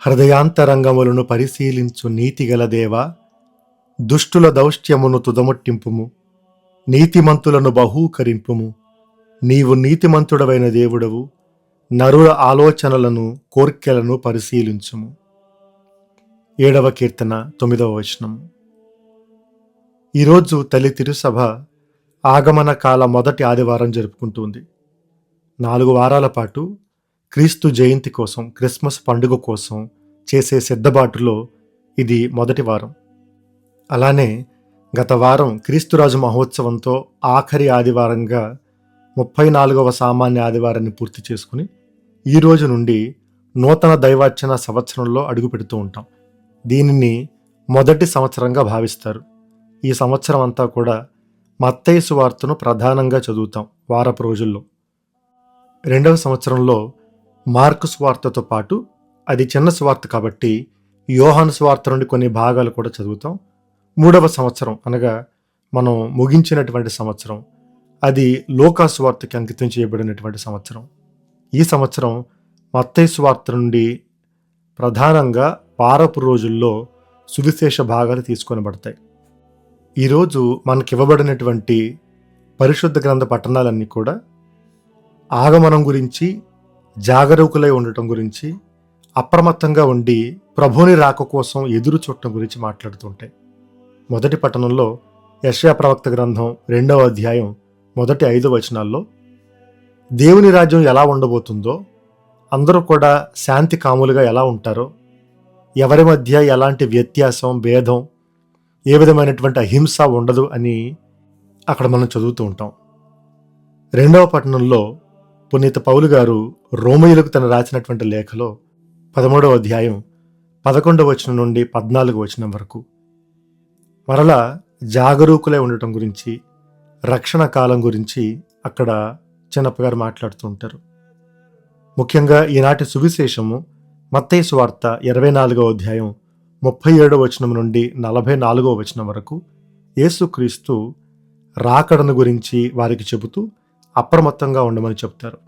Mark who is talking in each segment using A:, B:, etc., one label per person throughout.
A: హృదయాంతరంగములను పరిశీలించు నీతిగల దేవా దుష్టుల దౌష్ట్యమును తుదముట్టింపుము నీతిమంతులను బహూకరింపుము. నీవు నీతిమంతుడవైన దేవుడవు నరుల ఆలోచనలను కోర్కెలను పరిశీలించుము. ఏడవ కీర్తన తొమ్మిదవ వచనం. ఈరోజు తల్లి తిరుసభ ఆగమన కాల మొదటి ఆదివారం జరుపుకుంటుంది నాలుగు వారాల పాటు క్రీస్తు జయంతి కోసం క్రిస్మస్ పండుగ కోసం చేసే సిద్ధబాటులో ఇది మొదటి వారం. అలానే గత వారం క్రీస్తురాజు మహోత్సవంతో ఆఖరి ఆదివారంగా ముప్పై నాలుగవ సామాన్య ఆదివారాన్ని పూర్తి చేసుకుని ఈ రోజు నుండి నూతన దైవార్చన సంవత్సరంలో అడుగు పెడుతూ ఉంటాం. దీనిని మొదటి సంవత్సరంగా భావిస్తారు. ఈ సంవత్సరం అంతా కూడా మత్తయి సువార్తను ప్రధానంగా చదువుతాం వారపు రోజుల్లో. రెండవ సంవత్సరంలో మార్కు స్వార్థతో పాటు అది చిన్న స్వార్త కాబట్టి యోహాను స్వార్త నుండి కొన్ని భాగాలు కూడా చదువుతాం. మూడవ సంవత్సరం అనగా మనం ముగించినటువంటి సంవత్సరం. అది లోకా స్వార్థకి అంకితం చేయబడినటువంటి సంవత్సరం. ఈ సంవత్సరం మత్తయి స్వార్త నుండి ప్రధానంగా పారపు రోజుల్లో సువిశేష భాగాలు తీసుకొనబడతాయి. ఈరోజు మనకి ఇవ్వబడినటువంటి పరిశుద్ధ గ్రంథ పట్టణాలన్నీ కూడా ఆగమనం గురించి జాగరూకులై ఉండటం గురించి అప్రమత్తంగా ఉండి ప్రభుని రాక కోసం ఎదురు చూడటం గురించి మాట్లాడుతుంటాయి మొదటి పట్టణంలో యశ్యా ప్రవక్త గ్రంథం రెండవ అధ్యాయం మొదటి ఐదు వచనాల్లో దేవుని రాజ్యం ఎలా ఉండబోతుందో అందరూ కూడా శాంతి కాములుగా ఎలా ఉంటారో ఎవరి మధ్య ఎలాంటి వ్యత్యాసం భేదం ఏ విధమైనటువంటి అహింస ఉండదు అని అక్కడ మనం చదువుతూ ఉంటాం. రెండవ పట్టణంలో పునీత పౌలు గారు రోమయులకు తను రాసినటువంటి లేఖలో పదమూడవ అధ్యాయం పదకొండవ వచనం నుండి పద్నాలుగు వచనం వరకు మరలా జాగరూకులై ఉండటం గురించి రక్షణ కాలం గురించి అక్కడ చిన్నప్ప గారు మాట్లాడుతూ ఉంటారు. ముఖ్యంగా ఈనాటి సువిశేషము మత్తయి వార్త ఇరవై నాలుగవ అధ్యాయం ముప్పై ఏడవ వచనం నుండి నలభై నాలుగవ వచనం వరకు యేసుక్రీస్తు రాకడను గురించి వారికి చెబుతూ అప్రమత్తంగా ఉండమని చెప్తారు.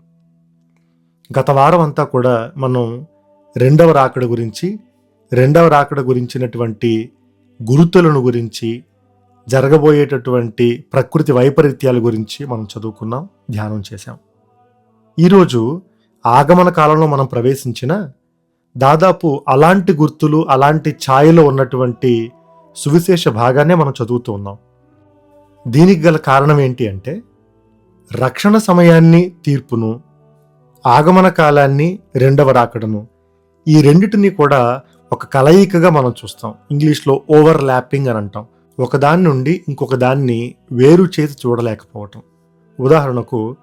A: గత వారం అంతా కూడా మనం రెండవ రాకడ గురించి రెండవ రాకడ గురించినటువంటి గురుతులను గురించి జరగబోయేటటువంటి ప్రకృతి వైపరీత్యాల గురించి మనం చదువుకున్నాం ధ్యానం చేశాం. ఈరోజు ఆగమన కాలంలో మనం ప్రవేశించిన దాదాపు అలాంటి గుర్తులు అలాంటి ఛాయలో ఉన్నటువంటి సువిశేష భాగాన్నే మనం చదువుతూ ఉన్నాం. దీనికి గల కారణం ఏంటి అంటే రక్షణ సమయాన్ని తీర్పును ఆగమన కాలాన్ని రెండవ రాకడను ఈ రెండిటిని కూడా ఒక కలయికగా మనం చూస్తాం. ఇంగ్లీష్లో ఓవర్ ల్యాపింగ్ అని అంటాం. ఒకదాని నుండి ఇంకొక దాన్ని వేరు చేతి చూడలేకపోవటం. ఉదాహరణకు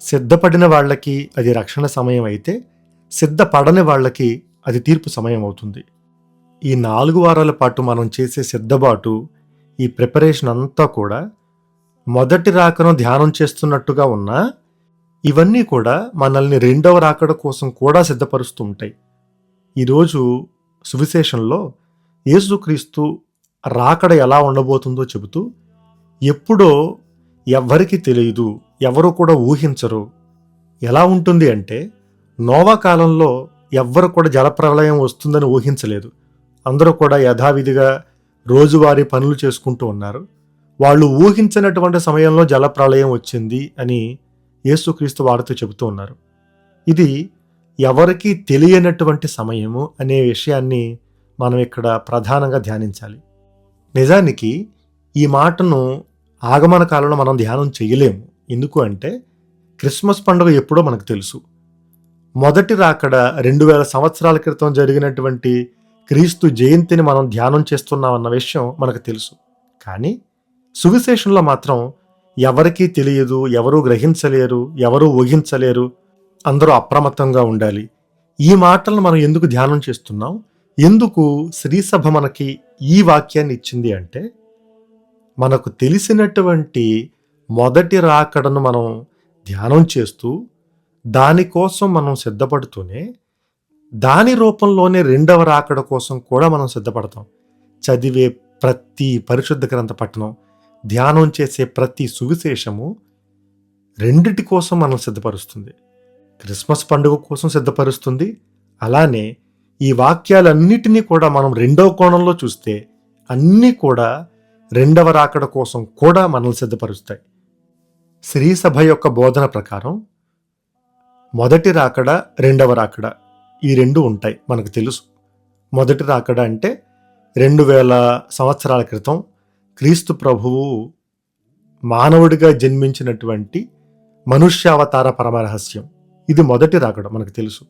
A: సిద్ధపడిన వాళ్ళకి అది రక్షణ సమయం అయితే సిద్ధపడని వాళ్ళకి అది తీర్పు సమయం అవుతుంది. ఈ నాలుగు వారాల పాటు మనం చేసే సిద్ధబాటు ఈ ప్రిపరేషన్ అంతా కూడా మొదటి రాకను ధ్యానం చేస్తున్నట్టుగా ఉన్నా ఇవన్నీ కూడా మనల్ని రెండవ రాకడ కోసం కూడా సిద్ధపరుస్తూ ఉంటాయి. ఈరోజు సువిశేషంలో యేసుక్రీస్తు రాకడ ఎలా ఉండబోతుందో చెబుతూ ఎప్పుడో ఎవ్వరికి తెలియదు ఎవరు కూడా ఊహించరు. ఎలా ఉంటుంది అంటే నోవా కాలంలో ఎవ్వరు కూడా జలప్రలయం వస్తుందని ఊహించలేదు. అందరూ కూడా యథావిధిగా రోజువారీ పనులు చేసుకుంటూ ఉన్నారు. వాళ్ళు ఊహించినటువంటి సమయంలో జలప్రళయం వచ్చింది అని యేసుక్రీస్తు వారితో చెబుతూ ఉన్నారు. ఇది ఎవరికీ తెలియనటువంటి సమయము అనే విషయాన్ని మనం ఇక్కడ ప్రధానంగా ధ్యానించాలి. నిజానికి ఈ మాటను ఆగమన కాలంలో మనం ధ్యానం చేయలేము. ఎందుకు అంటే క్రిస్మస్ పండుగ ఎప్పుడో మనకు తెలుసు. మొదటి రాకడ రెండు వేల సంవత్సరాల క్రితం జరిగినటువంటి క్రీస్తు జయంతిని మనం ధ్యానం చేస్తున్నామన్న విషయం మనకు తెలుసు. కానీ సువిశేషంలో మాత్రం ఎవరికీ తెలియదు ఎవరూ గ్రహించలేరు ఎవరూ ఊహించలేరు. అందరూ అప్రమత్తంగా ఉండాలి. ఈ మాటలను మనం ఎందుకు ధ్యానం చేస్తున్నాం? ఎందుకు శ్రీసభ మనకి ఈ వాక్యాన్ని ఇచ్చింది అంటే మనకు తెలిసినటువంటి మొదటి రాకడను మనం ధ్యానం చేస్తూ దానికోసం మనం సిద్ధపడుతూనే దాని రూపంలోనే రెండవ రాకడ కోసం కూడా మనం సిద్ధపడతాం. చదివే ప్రతి పరిశుద్ధ గ్రంథ పట్టణం ధ్యానం చేసే ప్రతి సువిశేషము రెండిటి కోసం మనం సిద్ధపరుస్తుంది. క్రిస్మస్ పండుగ కోసం సిద్ధపరుస్తుంది. అలానే ఈ వాక్యాలన్నిటినీ కూడా మనం రెండవ కోణంలో చూస్తే అన్నీ కూడా రెండవ రాకడ కోసం కూడా మనల్ని సిద్ధపరుస్తాయి. శ్రీ సభ యొక్క బోధన ప్రకారం మొదటి రాకడ రెండవ రాకడ ఈ రెండు ఉంటాయి మనకు తెలుసు. మొదటి రాకడ అంటే రెండు వేల సంవత్సరాల క్రితం క్రీస్తు ప్రభువు మానవుడిగా జన్మించినటువంటి మనుష్యావతార పరమరహస్యం. ఇది మొదటి రాకడ మనకు తెలుసు.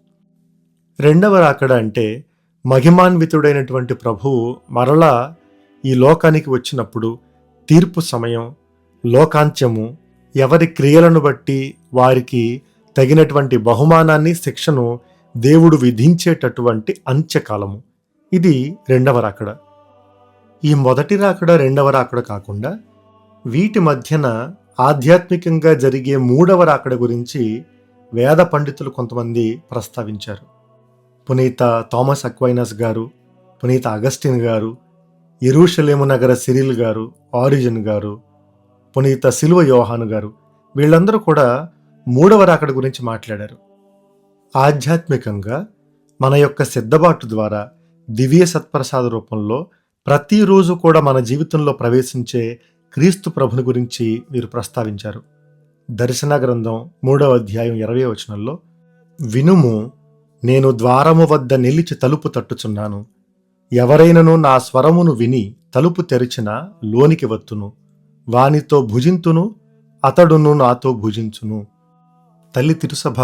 A: రెండవ రాకడ అంటే మహిమాన్వితుడైనటువంటి ప్రభువు మరలా ఈ లోకానికి వచ్చినప్పుడు తీర్పు సమయం లోకాంత్యము ఎవరి క్రియలను బట్టి వారికి తగినటువంటి బహుమానాన్ని శిక్షను దేవుడు విధించేటటువంటి అంత్యకాలము. ఇది రెండవ రాకడ. ఈ మొదటి రాకడ రెండవ రాకడ కాకుండా వీటి మధ్యన ఆధ్యాత్మికంగా జరిగే మూడవ రాకడ గురించి వేద పండితులు కొంతమంది ప్రస్తావించారు. పునీత థామస్ అక్వైనస్ గారు పునీత అగస్టిన్ గారు ఎరూషలేము నగర సిరిల్ గారు ఆరిజిన్ గారు పునీత సిలువ యోహాను గారు వీళ్ళందరూ కూడా మూడవ రాకడ గురించి మాట్లాడారు. ఆధ్యాత్మికంగా మన యొక్క సిద్ధబాటు ద్వారా దివ్య సత్ప్రసాద రూపంలో ప్రతిరోజు కూడా మన జీవితంలో ప్రవేశించే క్రీస్తు ప్రభుని గురించి వీరు ప్రస్తావించారు. దర్శన గ్రంథం మూడవ అధ్యాయం ఇరవై వచనంలో వినుము నేను ద్వారము వద్ద నిలిచి తలుపు తట్టుచున్నాను. ఎవరైనను నా స్వరమును విని తలుపు తెరిచిన లోనికి వత్తును. వానితో భుజింతును అతడును నాతో భుజించును. తల్లి తిరుసభ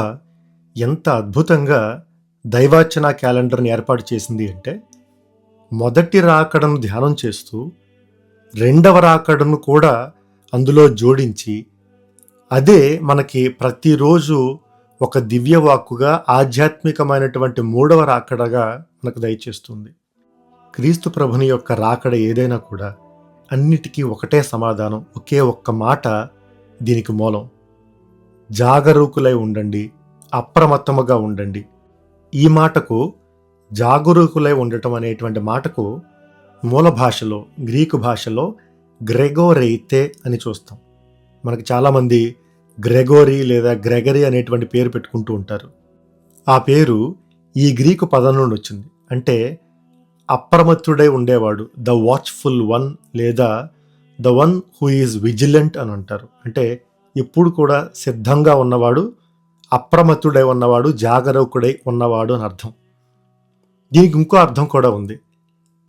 A: ఎంత అద్భుతంగా దైవార్చన క్యాలెండర్ని ఏర్పాటు చేసింది అంటే మొదటి రాకడను ధ్యానం చేస్తూ రెండవ రాకడను కూడా అందులో జోడించి అదే మనకి ప్రతిరోజు ఒక దివ్యవాక్కుగా ఆధ్యాత్మికమైనటువంటి మూడవ రాకడగా మనకు దయచేస్తుంది. క్రీస్తు ప్రభుని యొక్క రాకడ ఏదైనా కూడా అన్నిటికీ ఒకటే సమాధానం ఒకే ఒక్క మాట దీనికి మూలం. జాగరూకులై ఉండండి అప్రమత్తముగా ఉండండి. ఈ మాటకు జాగరూకులై ఉండటం అనేటువంటి మాటకు మూల భాషలో గ్రీకు భాషలో గ్రెగోరైతే అని చూస్తాం. మనకు చాలామంది గ్రెగోరీ లేదా గ్రెగరీ అనేటువంటి పేరు పెట్టుకుంటూ ఉంటారు. ఆ పేరు ఈ గ్రీకు పదం నుండి వచ్చింది. అంటే అప్రమత్తుడై ఉండేవాడు ద వాచ్ఫుల్ వన్ లేదా the one who is vigilant అని అంటారు. అంటే ఎప్పుడు కూడా సిద్ధంగా ఉన్నవాడు అప్రమత్తుడై ఉన్నవాడు జాగరూకుడై ఉన్నవాడు అని అర్థం. దీనికి ఇంకో అర్థం కూడా ఉంది.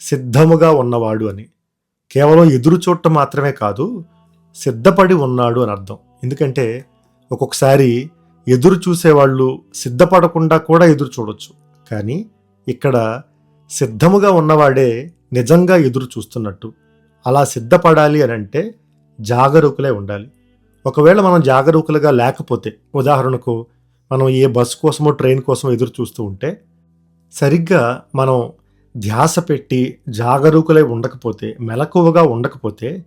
A: సిద్ధముగా ఉన్నవాడు అని. కేవలం ఎదురు చూడటం మాత్రమే కాదు సిద్ధపడి ఉన్నాడు అని అర్థం. ఎందుకంటే ఒక్కొక్కసారి ఎదురు చూసేవాళ్ళు సిద్ధపడకుండా కూడా ఎదురు చూడొచ్చు. కానీ ఇక్కడ సిద్ధముగా ఉన్నవాడే నిజంగా ఎదురు చూస్తున్నట్టు. అలా సిద్ధపడాలి అని అంటే జాగరూకులే ఉండాలి. ఒకవేళ మనం జాగరూకులుగా లేకపోతే ఉదాహరణకు మనం ఏ బస్సు కోసమో ట్రైన్ కోసమో ఎదురు చూస్తూ ఉంటే సరిగ్గా మనం ధ్యాస పెట్టి జాగరూకులై ఉండకపోతే మెలకువగా ఉండకపోతే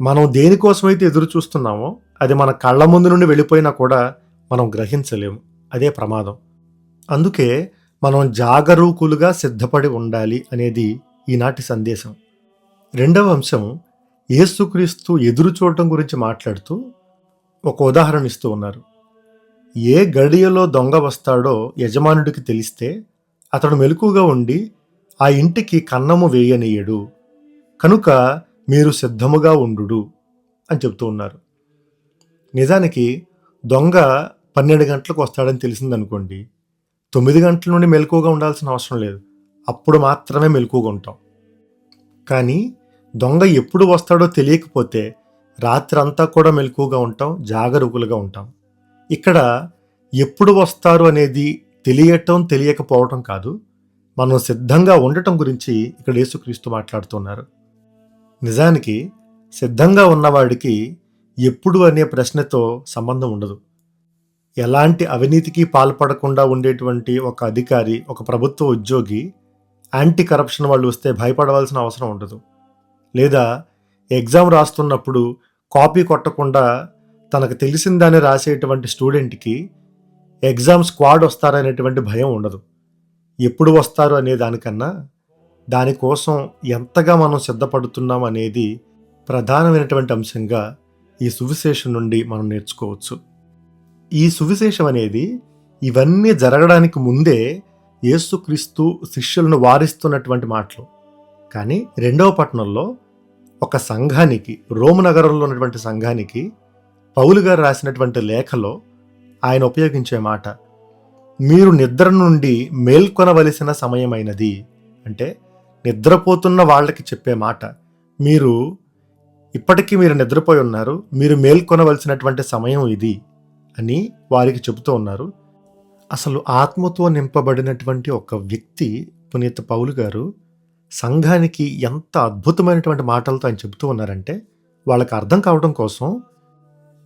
A: మనం దేనికోసమైతే ఎదురు చూస్తున్నామో అది మన కళ్ళ ముందు నుండి వెళ్ళిపోయినా కూడా మనం గ్రహించలేము. అదే ప్రమాదం. అందుకే మనం జాగరూకులుగా సిద్ధపడి ఉండాలి అనేది ఈనాటి సందేశం. రెండవ అంశం ఏసుక్రీస్తు ఎదురు చూడటం గురించి మాట్లాడుతూ ఒక ఉదాహరణ ఇస్తూ ఉన్నారు. ఏ గడియలో దొంగ వస్తాడో యజమానుడికి తెలిస్తే అతడు మెలకుగా ఉండి ఆ ఇంటికి కన్నము వేయనీయడు. కనుక మీరు సిద్ధముగా ఉండు అని చెప్తూ ఉన్నారు. నిజానికి దొంగ పన్నెండు గంటలకు వస్తాడని తెలిసిందనుకోండి. తొమ్మిది గంటల నుండి మెలకువగా ఉండాల్సిన అవసరం లేదు. అప్పుడు మాత్రమే మెలకువగా ఉంటాం. కానీ దొంగ ఎప్పుడు వస్తాడో తెలియకపోతే రాత్రి అంతా కూడా మెలకువగా ఉంటాం జాగరూకులుగా ఉంటాం. ఇక్కడ ఎప్పుడు వస్తారు అనేది తెలియటం తెలియకపోవటం కాదు. మనం సిద్ధంగా ఉండటం గురించి ఇక్కడ యేసుక్రీస్తు మాట్లాడుతున్నారు. నిజానికి సిద్ధంగా ఉన్నవాడికి ఎప్పుడు అనే ప్రశ్నతో సంబంధం ఉండదు. ఎలాంటి అవినీతికి పాల్పడకుండా ఉండేటువంటి ఒక అధికారి ఒక ప్రభుత్వ ఉద్యోగి యాంటీ కరప్షన్ వాళ్ళు వస్తే భయపడవలసిన అవసరం ఉండదు. లేదా ఎగ్జామ్ రాస్తున్నప్పుడు కాపీ కొట్టకుండా తనకు తెలిసిందాన్ని రాసేటువంటి స్టూడెంట్కి ఎగ్జామ్ స్క్వాడ్ వస్తారనేటువంటి భయం ఉండదు. ఎప్పుడు వస్తారు అనే దానికన్నా దానికోసం ఎంతగా మనం సిద్ధపడుతున్నాం అనేది ప్రధానమైనటువంటి అంశంగా ఈ సువిశేషం నుండి మనం నేర్చుకోవచ్చు. ఈ సువిశేషం అనేది ఇవన్నీ జరగడానికి ముందే యేసుక్రీస్తు శిష్యులను వారిస్తున్నటువంటి మాటలు. కానీ రెండవ పట్టణంలో ఒక సంఘానికి రోమ్ నగరంలో ఉన్నటువంటి సంఘానికి పౌలు గారు రాసినటువంటి లేఖలో ఆయన ఉపయోగించే మాట మీరు నిద్ర నుండి మేల్కొనవలసిన సమయమైనది అంటే నిద్రపోతున్న వాళ్ళకి చెప్పే మాట మీరు ఇప్పటికీ మీరు నిద్రపోయి ఉన్నారు మీరు మేల్కొనవలసినటువంటి సమయం ఇది అని వారికి చెబుతూ ఉన్నారు. అసలు ఆత్మతో నింపబడినటువంటి ఒక వ్యక్తి పునీత పౌలు గారు సంఘానికి ఎంత అద్భుతమైనటువంటి మాటలతో ఆయన చెబుతూ ఉన్నారంటే వాళ్ళకి అర్థం కావడం కోసం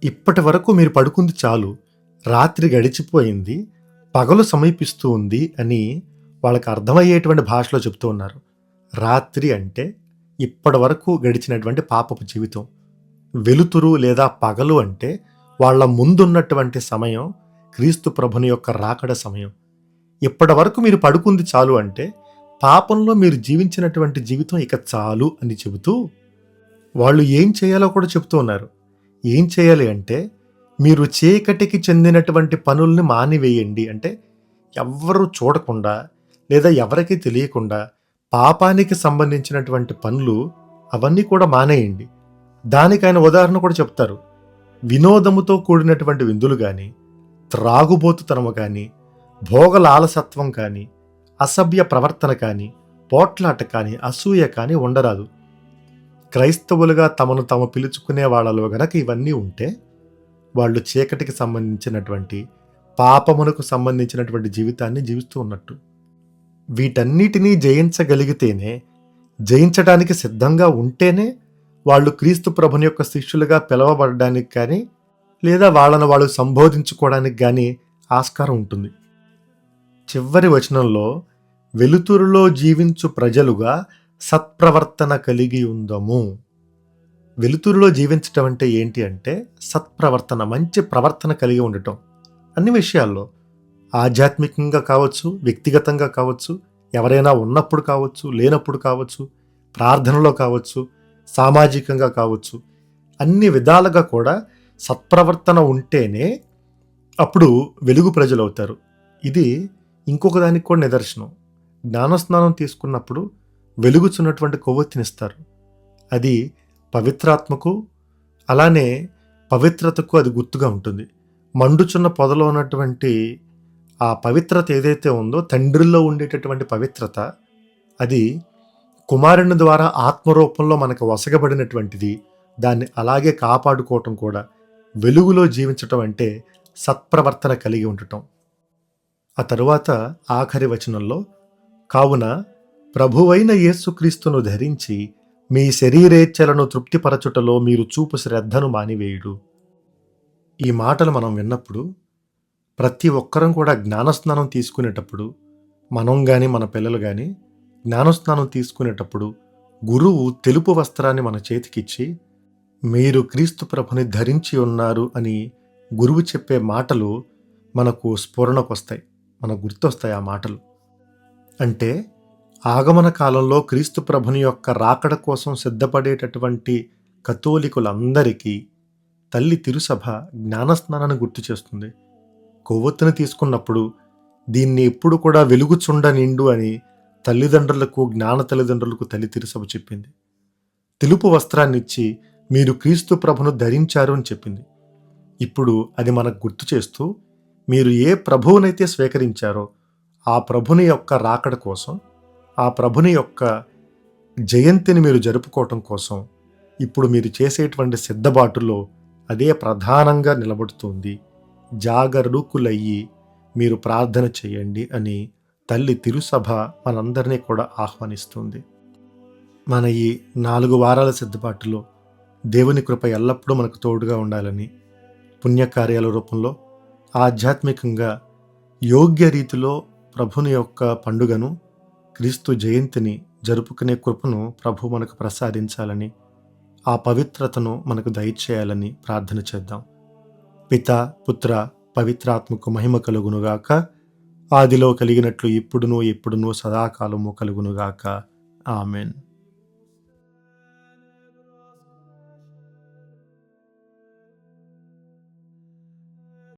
A: ఇప్పటి వరకు మీరు పడుకుంది చాలు రాత్రి గడిచిపోయింది పగలు సమీపిస్తూ ఉంది అని వాళ్ళకి అర్థమయ్యేటువంటి భాషలో చెప్తూ ఉన్నారు. రాత్రి అంటే ఇప్పటి వరకు గడిచినటువంటి పాపపు జీవితం. వెలుతురు లేదా పగలు అంటే వాళ్ళ ముందున్నటువంటి సమయం క్రీస్తు ప్రభుని యొక్క రాకడ సమయం. ఇప్పటి వరకు మీరు పడుకుంది చాలు అంటే పాపంలో మీరు జీవించినటువంటి జీవితం ఇక చాలు అని చెబుతూ వాళ్ళు ఏం చేయాలో కూడా చెబుతూ ఉన్నారు. ఏం చేయాలి అంటే మీరు చీకటికి చెందినటువంటి పనుల్ని మానివేయండి. అంటే ఎవ్వరూ చూడకుండా లేదా ఎవరికి తెలియకుండా పాపానికి సంబంధించినటువంటి పనులు అవన్నీ కూడా మానేయండి. దానికి ఆయన ఉదాహరణ కూడా చెప్తారు. వినోదముతో కూడినటువంటి విందులు కానీ త్రాగుబోతుతనము కానీ భోగలాలసత్వం కానీ అసభ్య ప్రవర్తన కానీ పోట్లాట కానీ అసూయ కానీ ఉండరాదు. క్రైస్తవులుగా తమను తాము పిలుచుకునే వాళ్ళలో గనక ఇవన్నీ ఉంటే వాళ్ళు చీకటికి సంబంధించినటువంటి పాపమునకు సంబంధించినటువంటి జీవితాన్ని జీవిస్తూ ఉన్నట్టు. వీటన్నిటినీ జయించగలిగితేనే జయించడానికి సిద్ధంగా ఉంటేనే వాళ్ళు క్రీస్తు ప్రభుని యొక్క శిష్యులుగా పిలవబడడానికి కానీ లేదా వాళ్ళను వాళ్ళు సంబోధించుకోవడానికి కానీ ఆస్కారం ఉంటుంది. చివరి వచనంలో వెలుతురులో జీవించు ప్రజలుగా సత్ప్రవర్తన కలిగి ఉందము. వెలుతురులో జీవించటం అంటే ఏంటి అంటే సత్ప్రవర్తన మంచి ప్రవర్తన కలిగి ఉండటం. అన్ని విషయాల్లో ఆధ్యాత్మికంగా కావచ్చు వ్యక్తిగతంగా కావచ్చు ఎవరైనా ఉన్నప్పుడు కావచ్చు లేనప్పుడు కావచ్చు ప్రార్థనలో కావచ్చు సామాజికంగా కావచ్చు అన్ని విధాలుగా కూడా సత్ప్రవర్తన ఉంటేనే అప్పుడు వెలుగు ప్రజలు అవుతారు ఇది ఇంకొక దానికి కూడా నిదర్శనం. జ్ఞానస్నానం తీసుకున్నప్పుడు వెలుగుచున్నటువంటి కొవ్వొత్తినిస్తారు అది పవిత్రాత్మకు అలానే పవిత్రతకు అది గుర్తుగా ఉంటుంది. మండుచున్న పొదలో ఉన్నటువంటి ఆ పవిత్రత ఏదైతే ఉందో తండ్రిలో ఉండేటటువంటి పవిత్రత అది కుమారుని ద్వారా ఆత్మరూపంలో మనకు వసగబడినటువంటిది దాన్ని అలాగే కాపాడుకోవటం కూడా వెలుగులో జీవించటం అంటే సత్ప్రవర్తన కలిగి ఉండటం. ఆ తరువాత ఆఖరి వచనంలో కావున ప్రభువైన యేసుక్రీస్తును ధరించి మీ శరీరేచ్ఛలను తృప్తిపరచుటలో మీరు చూపు శ్రద్ధను మానివేయుడు. ఈ మాటలు మనం విన్నప్పుడు ప్రతి ఒక్కరం కూడా జ్ఞానస్నానం తీసుకునేటప్పుడు మనం కానీ మన పిల్లలు కానీ జ్ఞానస్నానం తీసుకునేటప్పుడు గురువు తెలుపు వస్త్రాన్ని మన చేతికిచ్చి మీరు క్రీస్తు ప్రభుని ధరించి ఉన్నారు అని గురువు చెప్పే మాటలు మనకు స్ఫురణకు వస్తాయి మనకు గుర్తొస్తాయి ఆ మాటలు. అంటే ఆగమన కాలంలో క్రీస్తు ప్రభుని యొక్క రాకడ కోసం సిద్ధపడేటటువంటి కథోలికులందరికీ తల్లి తిరుసభ జ్ఞానస్నానాన్ని గుర్తు చేస్తుంది. కొవ్వొత్తుని తీసుకున్నప్పుడు దీన్ని ఎప్పుడు కూడా వెలుగుచుండ నిండు అని తల్లిదండ్రులకు జ్ఞాన తల్లిదండ్రులకు తల్లి తిరుసభ చెప్పింది. తెలుపు వస్త్రాన్నిచ్చి మీరు క్రీస్తు ప్రభును ధరించారు అని చెప్పింది. ఇప్పుడు అది మనకు గుర్తు చేస్తూ మీరు ఏ ప్రభువునైతే స్వీకరించారో ఆ ప్రభుని యొక్క రాకడ కోసం ఆ ప్రభుని యొక్క జయంతిని మీరు జరుపుకోవటం కోసం ఇప్పుడు మీరు చేసేటువంటి సిద్ధబాటులో అదే ప్రధానంగా నిలబడుతుంది. జాగరూకులయ్యి మీరు ప్రార్థన చేయండి అని తల్లి తిరుసభ మనందరినీ కూడా ఆహ్వానిస్తుంది. మన ఈ నాలుగు వారాల సిద్ధపాటులో దేవుని కృప ఎల్లప్పుడూ మనకు తోడుగా ఉండాలని పుణ్యకార్యాల రూపంలో ఆధ్యాత్మికంగా యోగ్య రీతిలో ప్రభుని యొక్క పండుగను క్రీస్తు జయంతిని జరుపుకునే కృపను ప్రభు మనకు ప్రసాదించాలని ఆ పవిత్రతను మనకు దయచేయాలని ప్రార్థన చేద్దాం. పిత పుత్ర పవిత్రాత్మకు మహిమ కలుగునుగాక. ఆదిలో కలిగినట్లు ఇప్పుడును ఎప్పుడును సదాకాలము కలుగునుగాక. ఆమెన్.